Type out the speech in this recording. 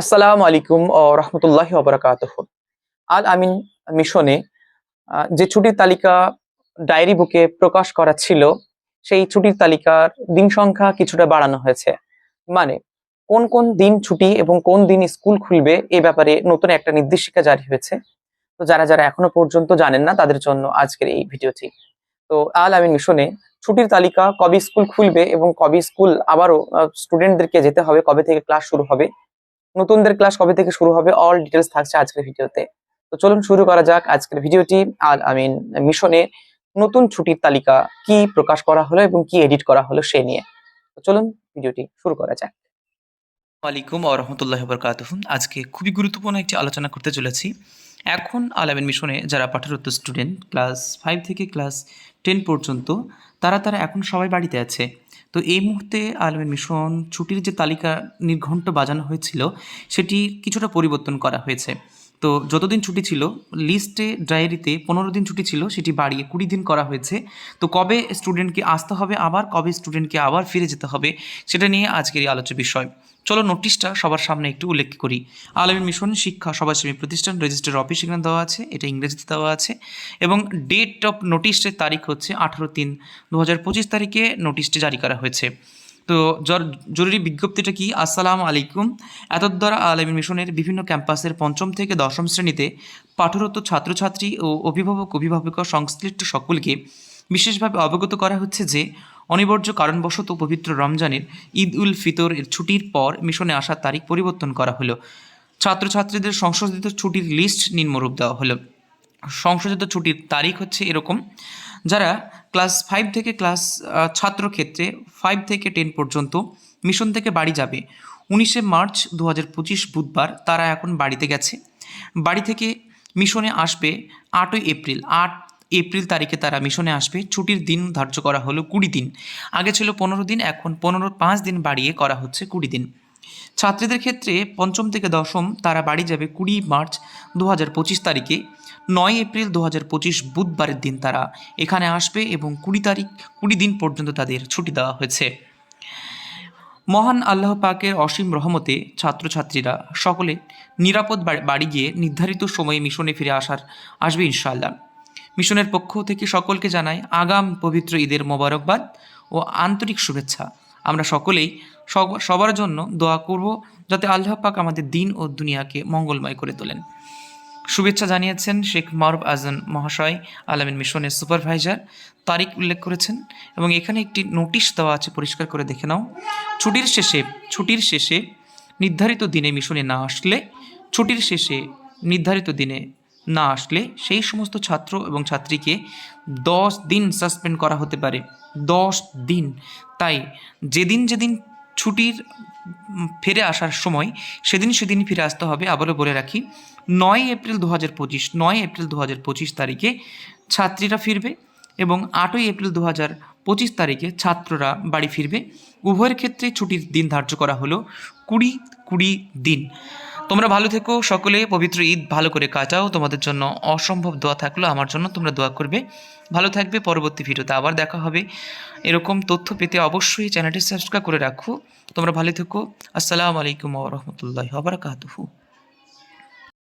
আসসালামু আলাইকুম ও রহমতুল্লাহ ওবরাকাত আল আমিন মিশনে যে ছুটির তালিকা ডায়েরি বুকে প্রকাশ করা ছিল, সেই ছুটির তালিকার দিন সংখ্যা কিছুটা বাড়ানো হয়েছে। মানে কোন কোন দিন ছুটি এবং কোন দিন স্কুল খুলবে এ ব্যাপারে নতুন একটা নির্দেশিকা জারি হয়েছে। তো যারা যারা এখনও পর্যন্ত জানেন না, তাদের জন্য আজকের এই ভিডিওটি। তো আল আমিন মিশনে, ছুটির তালিকা কবে স্কুল খুলবে এবং কবে স্কুল আবারও স্টুডেন্টদেরকে যেতে হবে, কবে থেকে ক্লাস শুরু হবে নতুনদের ক্লাস কবে থেকে শুরু হবে? অল ডিটেলস থাকছে আজকের ভিডিওতে। তো চলুন শুরু করা যাক আজকের ভিডিওটি। আর আই মিন মিশনে নতুন ছুটির তালিকা কি প্রকাশ করা হলো এবং কি এডিট করা হলো সে নিয়ে। তো চলুন ভিডিওটি শুরু করা যাক। আলাইকুম ও রহমতুল্লাহ বরকাত আজকে খুবই গুরুত্বপূর্ণ একটি আলোচনা করতে চলেছি। এখন আলামিন মিশনে যারা পাঠারত স্টুডেন্ট ক্লাস ফাইভ থেকে ক্লাস টেন পর্যন্ত, তারা তারা এখন সবাই বাড়িতে আছে। তো এই মুহূর্তে আলমের মিশন ছুটির যে তালিকা নির্ঘণ্ট বাজানো হয়েছিল, সেটি কিছুটা পরিবর্তন করা হয়েছে। তো যতদিন ছুটি ছিল, লিস্টে, ডায়েরিতে পনেরো দিন ছুটি ছিল, সেটি বাড়িয়ে কুড়ি দিন করা হয়েছে। তো কবে স্টুডেন্টকে আসতে হবে আবার, কবে স্টুডেন্টকে আবার ফিরে যেতে হবে, সেটা নিয়ে আজকের এই আলোচ্য বিষয়। চলো নোটিশটা সবার সামনে একটু উল্লেখ করি। আলমী মিশন শিক্ষা সবার সমাজসেবী প্রতিষ্ঠান রেজিস্টার অফিস এখানে দেওয়া আছে, এটা ইংরেজিতে দেওয়া আছে। এবং ডেট অফ নোটিশের তারিখ হচ্ছে আঠারো তিন দু হাজার পঁচিশ তারিখে নোটিশটি জারি করা হয়েছে। তো জর- জরুরি বিজ্ঞপ্তিটা কি? আসসালামু আলাইকুম। এতদ্বারা আলমী মিশনের বিভিন্ন ক্যাম্পাসের পঞ্চম থেকে দশম শ্রেণীতে পাঠরত ছাত্রছাত্রী ও অভিভাবক অভিভাবিকা সংশ্লিষ্ট সকলকে বিশেষভাবে অবগত করা হচ্ছে যে, অনিবার্য কারণবশত পবিত্র রমজানের ঈদ উল ফিতর এর ছুটির পর মিশনে আসার তারিখ পরিবর্তন করা হলো। ছাত্রছাত্রীদের সংশোধিত ছুটির লিস্ট নিম্নরূপ দেওয়া হলো। সংশোধিত ছুটির তারিখ হচ্ছে এরকম। যারা ক্লাস ফাইভ থেকে ক্লাস ছাত্র ক্ষেত্রে ফাইভ থেকে টেন পর্যন্ত মিশন থেকে বাড়ি যাবে। উনিশে মার্চ দু হাজার পঁচিশ বুধবার তারা এখন বাড়িতে গেছে। বাড়ি থেকে মিশনে আসবে আটই এপ্রিল। আট এপ্রিল তারিখে তারা মিশনে আসবে। ছুটির দিন ধার্য করা হলো কুড়ি দিন। আগে ছিল পনেরো দিন, এখন পনেরো পাঁচ দিন বাড়িয়ে করা হচ্ছে কুড়ি দিন। ছাত্রীদের ক্ষেত্রে পঞ্চম থেকে দশম তারা বাড়ি যাবে কুড়ি মার্চ দু হাজার পঁচিশ তারিখে। নয় এপ্রিল দু হাজার পঁচিশ বুধবারের দিন তারা এখানে আসবে এবং কুড়ি তারিখ, কুড়ি দিন পর্যন্ত তাদের ছুটি দেওয়া হয়েছে। মহান আল্লাহ পাকের অসীম রহমতে ছাত্রছাত্রীরা সকলে নিরাপদ বাড়ি- গিয়ে নির্ধারিত সময়ে মিশনে ফিরে আসার, আসবে ইনশাআল্লাহ। মিশনের পক্ষ থেকে সকলকে জানায় আগাম পবিত্র ঈদের মোবারকবাদ ও আন্তরিক শুভেচ্ছা। আমরা সকলেই সব- সবার জন্য দোয়া করব যাতে আল্লাহ পাক আমাদের দিন ও দুনিয়াকে মঙ্গলময় করে তোলেন। শুভেচ্ছা জানিয়েছেন শেখ মারুফ আজম মহাশয়, আলামিন মিশনের সুপারভাইজার। তারিখ উল্লেখ করেছেন এবং এখানে একটি নোটিশ দেওয়া আছে, পরিষ্কার করে দেখে নাও। ছুটির শেষে ছুটির শেষে নির্ধারিত দিনে মিশনে না আসলে, ছুটির শেষে নির্ধারিত দিনে না আসলে সেই সমস্ত ছাত্র এবং ছাত্রীকে দশ দিন সাসপেন্ড করা হতে পারে। দশ দিন। তাই যেদিন যেদিন ছুটির ফিরে আসার সময় সেদিন সেদিন ফিরে আসতে হবে। আবারও বলে রাখি, নয় এপ্রিল দু হাজার পঁচিশ, নয় এপ্রিল দু হাজার পঁচিশ তারিখে ছাত্রীরা ফিরবে এবং আটই এপ্রিল দু হাজার পঁচিশ তারিখে ছাত্ররা বাড়ি ফিরবে। উভয়ের ক্ষেত্রে ছুটির দিন ধার্য করা হলো কুড়ি কুড়ি দিন। তোমরা ভালো থেকো, সকলে। পবিত্র ঈদ ভালো করে কাটাও। তোমাদের জন্য অসম্ভব দোয়া থাকল, আমার জন্য তোমরা দোয়া করবে। ভালো থাকবে, পরবর্তী ভিডিওতে আবার দেখা হবে। এরকম তথ্য পেতে অবশ্যই চ্যানেলটি সাবস্ক্রাইব করে রাখো। তোমরা ভালো থেকো। আসসালামু আলাইকুম রহমতুল্লাহ বারাকাতুহু।